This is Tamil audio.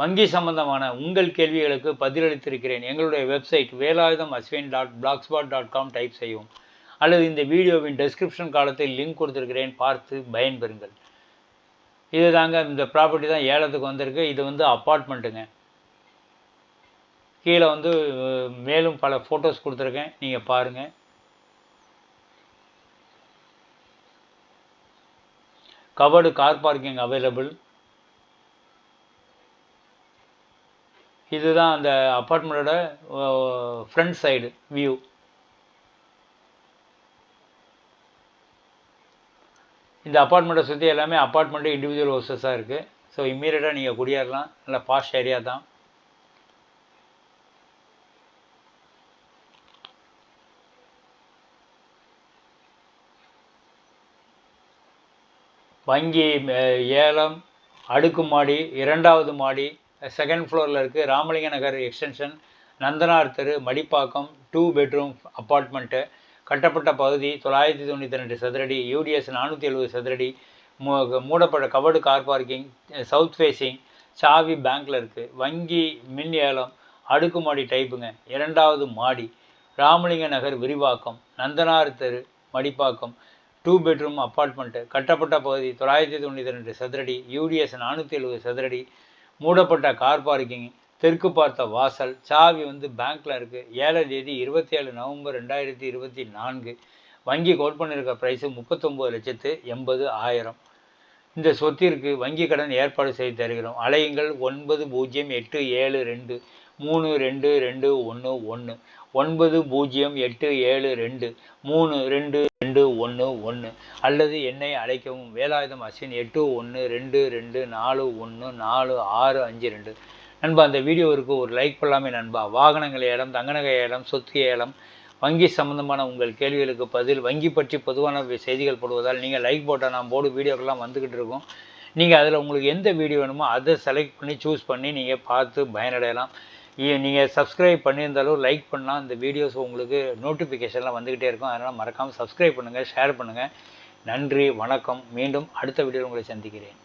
வங்கி சம்பந்தமான உங்கள் கேள்விகளுக்கு பதிலளித்திருக்கிறேன். எங்களுடைய website Velayudham Ashwin dot blogspot dot com type செய்யவும். அல்லது இந்த வீடியோவின் டெஸ்கிரிப்ஷன் காலத்தில் லிங்க் கொடுத்துருக்கிறேன். பார்த்து பயன்பெறுங்கள். இது தாங்க இந்த ப்ராப்பர்ட்டி தான் ஏலத்துக்கு வந்திருக்கு. இது வந்து அப்பார்ட்மெண்ட்டுங்க கீழே வந்து மேலும் பல ஃபோட்டோஸ் கொடுத்துருக்கேன். நீங்கள் பாருங்கள் கவர்டு கார் பார்க்கிங் அவைலபிள் இதுதான் அந்த அப்பார்ட்மெண்ட்டோட ஃப்ரண்ட் சைடு வியூ இந்த அப்பார்ட்மெண்ட்டை சுற்றி எல்லாமே அப்பார்ட்மெண்ட்டு இண்டிவிஜுவல் ஹவுசஸாக இருக்குது ஸோ இம்மீடியட்டாக நீங்கள் குடியேறலாம். நல்ல பாஷ் ஏரியா தான். வங்கி ஏலம் அடுக்குமாடி இரண்டாவது மாடி செகண்ட் ஃப்ளோரில் இருக்குது ராமலிங்க நகர் எக்ஸ்டென்ஷன் நந்தனார் தெரு மடிப்பாக்கம் டூ பெட்ரூம் அப்பார்ட்மெண்ட்டு கட்டப்பட்ட பகுதி தொள்ளாயிரத்தி தொண்ணூற்றி ரெண்டு சதுரடி யூடிஎஸ் நானூற்றி எழுபது சதுரடி மூ மூடப்பட்ட covered car parking south facing சாவி பேங்க்கில் இருக்குது வங்கி மின் ஏலம் அடுக்குமாடி டைப்புங்க இரண்டாவது மாடி ராமலிங்க நகர் விரிவாக்கம் நந்தனார் தெரு மடிப்பாக்கம் டூ பெட்ரூம் அப்பார்ட்மெண்ட்டு கட்டப்பட்ட பகுதி தொள்ளாயிரத்தி தொண்ணூற்றி ரெண்டு சதுரடி யூடிஎஸ் நானூற்றி எழுபது சதுரடி மூடப்பட்ட கார் பார்க்கிங் தெற்கு பார்த்த வாசல் சாவி வந்து பேங்க்கில் இருக்குது ஏழாம் தேதி இருபத்தி ஏழு நவம்பர் ரெண்டாயிரத்தி இருபத்தி நான்கு. வங்கி கோட் பண்ணியிருக்க ப்ரைஸு முப்பத்தொம்போது லட்சத்து எண்பது ஆயிரம். இந்த சொத்திற்கு வங்கி கடன் ஏற்பாடு செய்து தருகிறோம். அலையுங்கள் ஒன்பது பூஜ்ஜியம் எட்டு ஏழு ரெண்டு. மூணு ரெண்டு ரெண்டு ஒன்று ஒன்று ஒன்பது பூஜ்ஜியம் எட்டு ஏழு ரெண்டு. மூணு ரெண்டு ரெண்டு ஒன்று ஒன்று அல்லது என்னை அழைக்கவும். வேலாயுதம் அஸ்வின் எட்டு ஒன்று ரெண்டு ரெண்டு நாலு ஒன்று நாலு ஆறு அஞ்சு ரெண்டு. நண்பா அந்த வீடியோவிற்கு ஒரு லைக் பண்ணலாமே நண்பா. வாகனங்கள் ஏலம் தங்கநகை ஏலம் சொத்து ஏலம் வங்கி சம்பந்தமான உங்கள் கேள்விகளுக்கு பதில் வங்கி பற்றி பொதுவான செய்திகள் போடுவதால் நீங்கள் லைக் போட்டால் நான் போடு வீடியோக்கெல்லாம் வந்துக்கிட்டு இருக்கோம். நீங்கள் அதில் உங்களுக்கு எந்த வீடியோ வேணுமோ அதை செலக்ட் பண்ணி சூஸ் பண்ணி நீங்கள் பார்த்து பயனடையலாம். நீங்கள் சப்ஸ்கிரைப் பண்ணியிருந்தாலும் லைக் பண்ணால் இந்த வீடியோஸ் உங்களுக்கு நோட்டிஃபிகேஷன்லாம் வந்துக்கிட்டே இருக்கும். அதனால் மறக்காமல் சப்ஸ்கிரைப் பண்ணுங்கள் ஷேர் பண்ணுங்கள் நன்றி வணக்கம். மீண்டும் அடுத்த வீடியோவில் உங்களை சந்திக்கிறேன்.